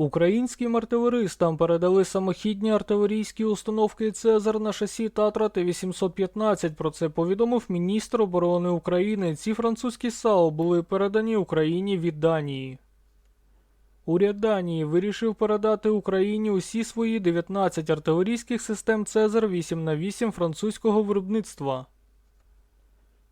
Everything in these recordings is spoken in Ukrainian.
Українським артилеристам передали самохідні артилерійські установки Цезар на шасі Татра Т-815. Про це повідомив міністр оборони України. Ці французькі САУ були передані Україні від Данії. Уряд Данії вирішив передати Україні усі свої 19 артилерійських систем Цезар 8 на 8 французького виробництва.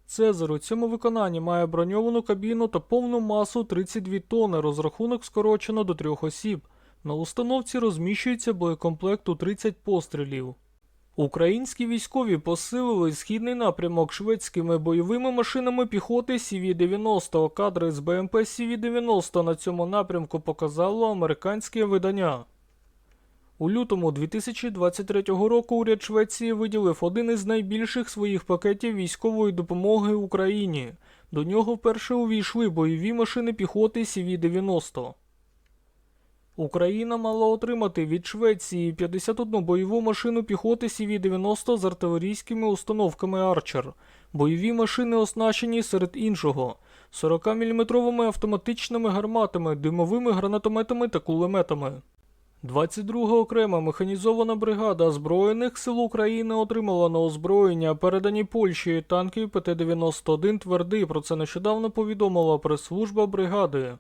Цезар у цьому виконанні має броньовану кабіну та повну масу 32 тонни, розрахунок скорочено до трьох осіб. На установці розміщується боєкомплект у 30 пострілів. Українські військові посилили східний напрямок шведськими бойовими машинами піхоти CV-90. Кадри з БМП CV-90 на цьому напрямку показало американське видання. У лютому 2023 року уряд Швеції виділив один із найбільших своїх пакетів військової допомоги Україні. До нього вперше увійшли бойові машини піхоти CV-90. Україна мала отримати від Швеції 51 бойову машину піхоти CV-90 з артилерійськими установками Арчер. Бойові машини оснащені серед іншого 40-мм автоматичними гарматами, димовими гранатометами та кулеметами. 22 окрема механізована бригада озброєних сил України отримала на озброєння передані Польщею танки ПТ-91 твердий. Про це нещодавно повідомила прес-служба бригади.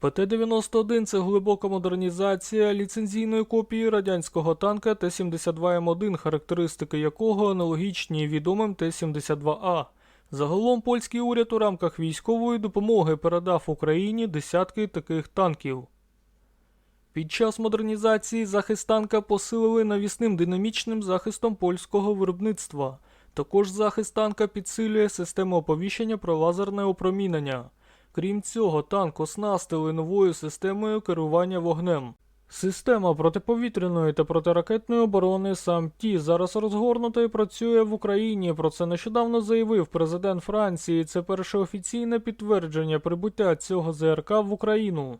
ПТ-91 це глибока модернізація ліцензійної копії радянського танка Т-72М1, характеристики якого аналогічні відомим Т-72А. Загалом польський уряд у рамках військової допомоги передав Україні десятки таких танків. Під час модернізації захист танка посилили навісним динамічним захистом польського виробництва. Також захист танка підсилює систему оповіщення про лазерне опромінення. Крім цього, танк оснастили новою системою керування вогнем. Система протиповітряної та протиракетної оборони САМ-Ті зараз розгорнута і працює в Україні. Про це нещодавно заявив президент Франції. Це перше офіційне підтвердження прибуття цього ЗРК в Україну.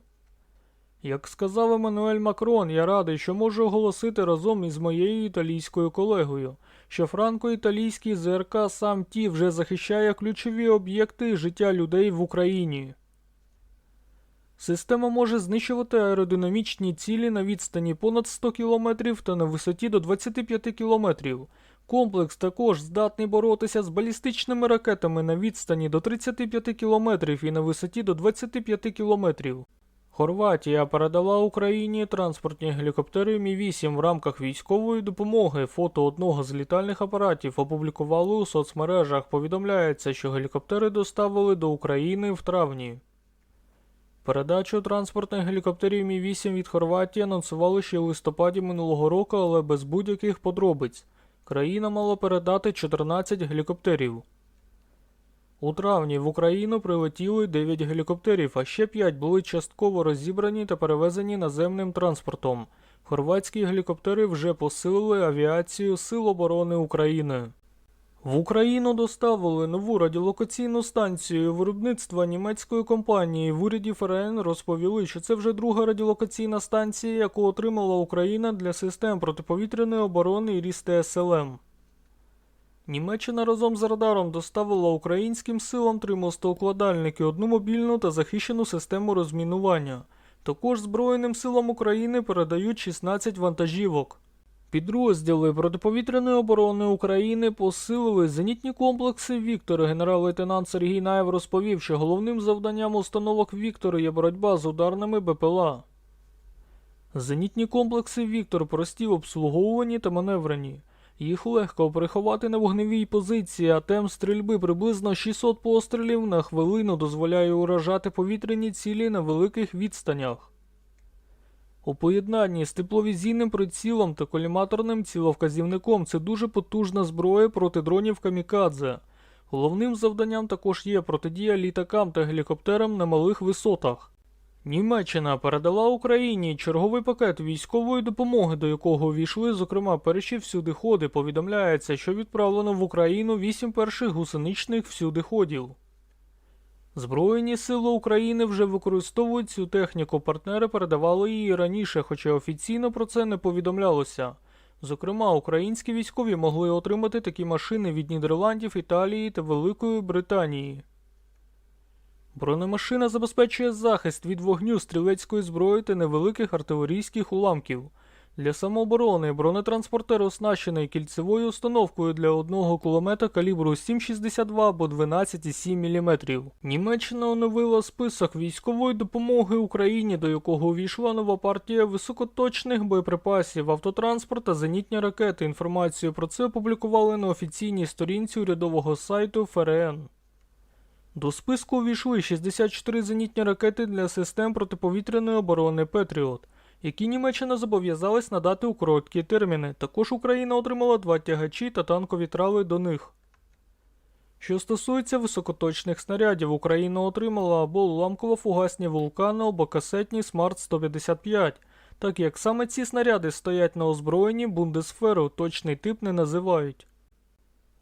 Як сказав Еммануель Макрон, я радий, що можу оголосити разом із моєю італійською колегою, що франко-італійський ЗРК сам ті вже захищає ключові об'єкти життя людей в Україні. Система може знищувати аеродинамічні цілі на відстані понад 100 км та на висоті до 25 км. Комплекс також здатний боротися з балістичними ракетами на відстані до 35 км і на висоті до 25 км. Хорватія передала Україні транспортні гелікоптери Мі-8 в рамках військової допомоги. Фото одного з літальних апаратів опублікували у соцмережах. Повідомляється, що гелікоптери доставили до України в травні. Передачу транспортних гелікоптерів Мі-8 від Хорватії анонсували ще в листопаді минулого року, але без будь-яких подробиць. Країна мала передати 14 гелікоптерів. У травні в Україну прилетіли 9 гелікоптерів, а ще 5 були частково розібрані та перевезені наземним транспортом. Хорватські гелікоптери вже посилили авіацію Сил оборони України. В Україну доставили нову радіолокаційну станцію виробництва німецької компанії. В уряді ФРН розповіли, що це вже друга радіолокаційна станція, яку отримала Україна для систем протиповітряної оборони і ріст СЛМ. Німеччина разом з радаром доставила українським силам три мостоукладальники, одну мобільну та захищену систему розмінування. Також Збройним силам України передають 16 вантажівок. Підрозділи протиповітряної оборони України посилили зенітні комплекси Віктор. Генерал-лейтенант Сергій Наєв розповів, що головним завданням установок Віктор є боротьба з ударними БПЛА. Зенітні комплекси Віктор прості в обслуговуванні та маневрені. Їх легко приховати на вогневій позиції, а темп стрільби приблизно 600 пострілів на хвилину дозволяє уражати повітряні цілі на великих відстанях. У поєднанні з тепловізійним прицілом та коліматорним ціловказівником це дуже потужна зброя проти дронів камікадзе. Головним завданням також є протидія літакам та гелікоптерам на малих висотах. Німеччина передала Україні черговий пакет військової допомоги, до якого увійшли, зокрема, перші всюдиходи. Повідомляється, що відправлено в Україну вісім перших гусеничних всюдиходів. Збройні сили України вже використовують цю техніку. Партнери передавали її раніше, хоча офіційно про це не повідомлялося. Зокрема, українські військові могли отримати такі машини від Нідерландів, Італії та Великої Британії. Бронемашина забезпечує захист від вогню стрілецької зброї та невеликих артилерійських уламків. Для самооборони бронетранспортер оснащений кільцевою установкою для одного кулемета калібру 7,62 або 12,7 мм. Німеччина оновила список військової допомоги Україні, до якого увійшла нова партія високоточних боєприпасів, автотранспорт та зенітні ракети. Інформацію про це опублікували на офіційній сторінці урядового сайту ФРН. До списку увійшли 64 зенітні ракети для систем протиповітряної оборони Петріот, які Німеччина зобов'язалась надати у короткі терміни. Також Україна отримала два тягачі та танкові трали до них. Що стосується високоточних снарядів, Україна отримала або уламково-фугасні вулкани, або касетні Смарт 155, так як саме ці снаряди стоять на озброєнні Бундесферу, точний тип не називають.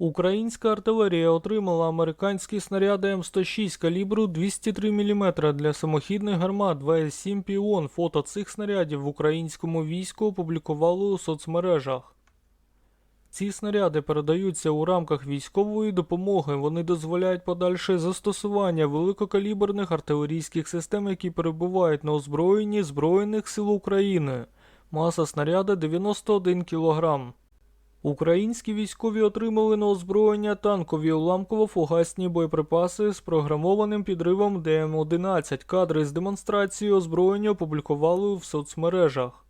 Українська артилерія отримала американські снаряди М106 калібру 203 мм для самохідних гармат 2,7 Піон. Фото цих снарядів в українському війську опублікували у соцмережах. Ці снаряди передаються у рамках військової допомоги. Вони дозволяють подальше застосування великокаліберних артилерійських систем, які перебувають на озброєнні Збройних сил України. Маса снаряда 91 кг. Українські військові отримали на озброєння танкові уламково-фугасні боєприпаси з програмованим підривом ДМ-11. Кадри з демонстрації озброєння опублікували в соцмережах.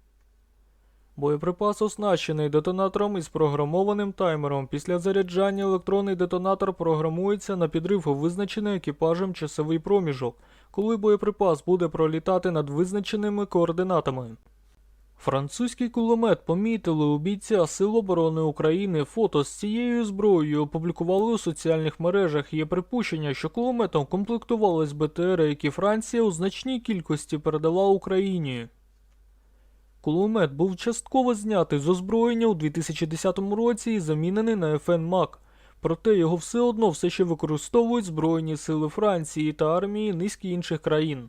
Боєприпас оснащений детонатором із програмованим таймером. Після заряджання електронний детонатор програмується на підрив визначений екіпажем часовий проміжок, коли боєприпас буде пролітати над визначеними координатами. Французький кулемет помітили у бійця Сил оборони України. Фото з цією зброєю опублікували у соціальних мережах. Є припущення, що кулеметом комплектувались БТР, які Франція у значній кількості передала Україні. Кулемет був частково знятий з озброєння у 2010 році і замінений на FN МАК. Проте його все одно все ще використовують Збройні сили Франції та армії низки інших країн.